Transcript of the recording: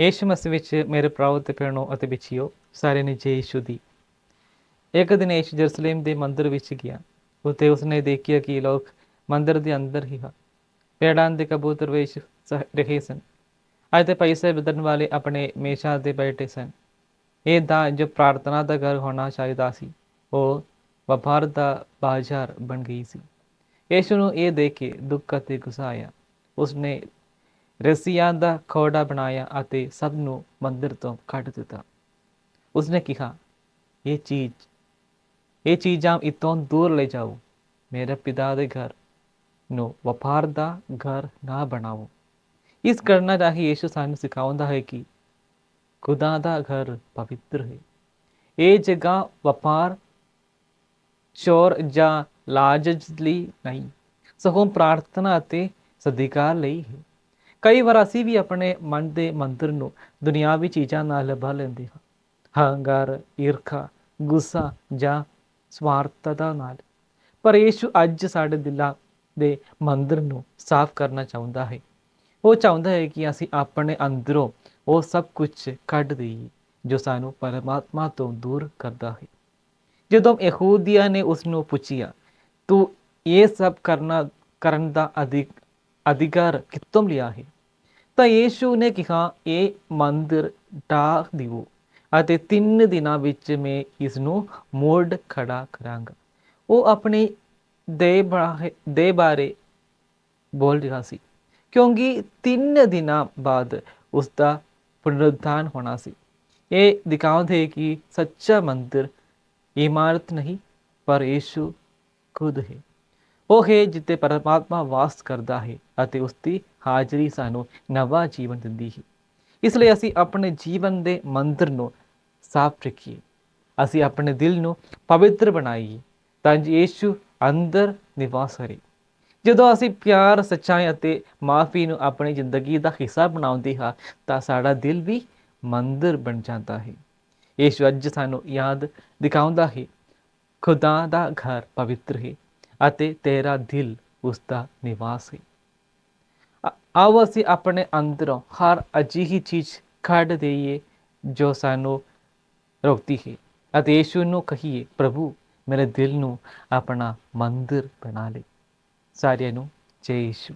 ਯੇਸ਼ੂ ਮਸੀਹ ਵਿੱਚ ਮੇਰੇ ਭਰਾਓ ਤੇ ਭੈਣੋ ਅਤੇ ਬਿਛਿਓ ਸਾਰੇ ਨੇ ਜੈ ਯੇਸ਼ੂ ਦੀ ਇੱਕ ਦਿਨ ਯੇਸ਼ੂ ਜਰੂਸਲਮ ਦੇ ਮੰਦਿਰ ਵਿੱਚ ਗਿਆ ਉੱਥੇ ਉਸਨੇ ਦੇਖਿਆ ਕਿ ਲੋਕ ਮੰਦਿਰ ਦੇ ਅੰਦਰ ਹੀ ਹਨ ਪੇੜਾਂ ਦੇ ਕਬੂਤਰ ਵਿੱਚ ਰਹੇ ਸਨ ਅਤੇ ਪੈਸੇ ਬਦਲਣ ਵਾਲੇ ਆਪਣੇ ਮੇਸ਼ਾਂ ਤੇ ਬੈਠੇ ਸਨ ਇਹ ਤਾਂ ਜੋ ਪ੍ਰਾਰਥਨਾ ਦਾ ਘਰ ਹੋਣਾ ਚਾਹੀਦਾ ਸੀ ਉਹ ਵਪਾਰ ਦਾ ਬਾਜ਼ਾਰ ਬਣ ਗਈ ਸੀ ਯੇਸ਼ੂ ਨੂੰ ਇਹ ਦੇਖ ਕੇ ਦੁੱਖ ਅਤੇ ਗੁੱਸਾ ਆਇਆ ਉਸਨੇ ਰਸੀਆਂ ਦਾ ਖੋੜਾ ਬਣਾਇਆ ਅਤੇ ਸਭ ਨੂੰ ਮੰਦਰ ਤੋਂ ਕੱਢ ਦਿੱਤਾ। ਉਸਨੇ ਕਿਹਾ, ਇਹ ਚੀਜ਼, ਇਹ ਚੀਜ਼ਾਂ ਇਤੋਂ ਦੂਰ ਲੈ ਜਾਓ। ਮੇਰੇ ਪਿਤਾ ਦੇ ਘਰ ਨੂੰ ਵਪਾਰ ਦਾ ਘਰ ਨਾ ਬਣਾਓ। ਇਸ ਕਰਨਾ ਰਾਹੀਂ ਯੀਸ਼ੂ ਸਾਨੂੰ ਸਿਖਾਉਂਦਾ ਹੈ ਕਿ ਖੁਦਾ ਦਾ ਘਰ ਪਵਿੱਤਰ ਹੈ। ਇਹ ਜਗ੍ਹਾ ਵਪਾਰ ਸ਼ੋਰ ਜਾਂ ਲਾਜਜ ਲਈ ਨਹੀਂ, ਸਗੋਂ ਪ੍ਰਾਰਥਨਾ ਅਤੇ ਸਤਿਕਾਰ ਲਈ ਹੈ। ਕਈ ਵਾਰ ਅਸੀਂ ਵੀ ਆਪਣੇ ਮਨ ਦੇ ਮੰਦਰ ਨੂੰ ਦੁਨਿਆਵੀ ਚੀਜ਼ਾਂ ਨਾਲ ਲਭਾ ਲੈਂਦੇ ਹਾਂ। ਹੰਕਾਰ ਈਰਖਾ, ਗੁੱਸਾ ਜਾਂ ਸਵਾਰਥਤਾ ਨਾਲ। ਪਰ ਯੀਸ਼ੂ ਅੱਜ ਸਾਡੇ ਦਿਲਾਂ ਦੇ ਮੰਦਰ ਨੂੰ ਸਾਫ਼ ਕਰਨਾ ਚਾਹੁੰਦਾ ਹੈ। ਉਹ ਚਾਹੁੰਦਾ ਹੈ ਕਿ ਅਸੀਂ ਆਪਣੇ ਅੰਦਰੋਂ ਉਹ ਸਭ ਕੁਝ ਕੱਢ ਦੇਈਏ, ਜੋ ਸਾਨੂੰ ਪਰਮਾਤਮਾ ਤੋਂ ਦੂਰ ਕਰਦਾ ਹੈ। ਜਦੋਂ ਯਹੂਦੀਆਂ ਨੇ ਉਸ ਨੂੰ ਪੁੱਛਿਆ, ਤੂੰ ਇਹ ਸਭ ਕਰਨਾ, ਕਰਨ ਦਾ ਅਧਿਕ ਅਧਿਕਾਰ ਕਿੱਥੋਂ ਲਿਆ ਹੈ ਤਾਂ ਯੀਸ਼ੂ ਨੇ ਕਿਹਾ ਇਹ ਮੰਦਿਰ ਢਾਹ ਦਿਓ ਅਤੇ ਤਿੰਨ ਦਿਨਾਂ ਵਿੱਚ ਮੈਂ ਇਸ ਨੂੰ ਮੋੜ ਖੜਾ ਕਰਾਂਗਾ ਉਹ ਆਪਣੇ ਦੇ ਬਾਰੇ ਦੇ ਬਾਰੇ ਬੋਲ ਰਿਹਾ ਸੀ ਕਿਉਂਕਿ ਤਿੰਨ ਦਿਨਾਂ ਬਾਅਦ ਉਸ ਦਾ ਪੁਨਰੁੱਥਾਨ ਹੋਣਾ ਸੀ ਇਹ ਦਿਖਾਉਂਦੇ ਕਿ ਸੱਚਾ ਮੰਦਿਰ ਇਮਾਰਤ ਨਹੀਂ ਪਰ ਯੀਸ਼ੂ ਖੁਦ ਹੈ ਉਹ ਹੈ ਜਿੱਥੇ ਪਰਮਾਤਮਾ ਵਾਸ ਕਰਦਾ ਹੈ ਅਤੇ ਉਸ ਦੀ ਹਾਜ਼ਰੀ ਸਾਨੂੰ ਨਵਾਂ ਜੀਵਨ ਦਿੰਦੀ ਹੈ ਇਸ ਲਈ ਅਸੀਂ ਆਪਣੇ ਜੀਵਨ ਦੇ ਮੰਦਰ ਨੂੰ ਸਾਫ਼ ਰੱਖੀਏ। ਅਸੀਂ ਆਪਣੇ ਦਿਲ ਨੂੰ ਪਵਿੱਤਰ ਬਣਾਈਏ ਤਾਂ ਜੋ ਯੀਸ਼ੂ ਅੰਦਰ ਨਿਵਾਸ ਕਰੇ। ਜਦੋਂ ਅਸੀਂ ਪਿਆਰ, ਸੱਚਾਈ ਅਤੇ ਮਾਫੀ ਨੂੰ ਆਪਣੀ ਜ਼ਿੰਦਗੀ ਦਾ ਹਿੱਸਾ ਬਣਾਉਂਦੇ ਹਾਂ ਤਾਂ ਸਾਡਾ ਦਿਲ ਵੀ ਮੰਦਰ ਬਣ ਜਾਂਦਾ ਹੈ। ਯੀਸ਼ੂ ਅੱਜ ਸਾਨੂੰ ਯਾਦ ਦਿਖਾਉਂਦਾ ਹੈ, ਖੁਦਾ ਦਾ ਘਰ ਪਵਿੱਤਰ ਹੈ ਅਤੇ ਤੇਰਾ ਦਿਲ ਉਸ ਦਾ ਨਿਵਾਸ ਹੈ। ਆਓ ਅਸੀਂ ਆਪਣੇ ਅੰਦਰੋਂ ਹਰ ਅਜਿਹੀ ਚੀਜ਼ ਕੱਢ ਦੇਈਏ ਜੋ ਸਾਨੂੰ ਰੋਕਦੀ ਹੈ ਅਤੇ ਯੀਸ਼ੂ ਨੂੰ ਕਹੀਏ, ਪ੍ਰਭੂ, ਮੇਰੇ ਦਿਲ ਨੂੰ ਆਪਣਾ ਮੰਦਿਰ ਬਣਾ ਲੈ। ਸਾਰਿਆਂ ਨੂੰ ਜੈ ਯੀਸ਼ੂ।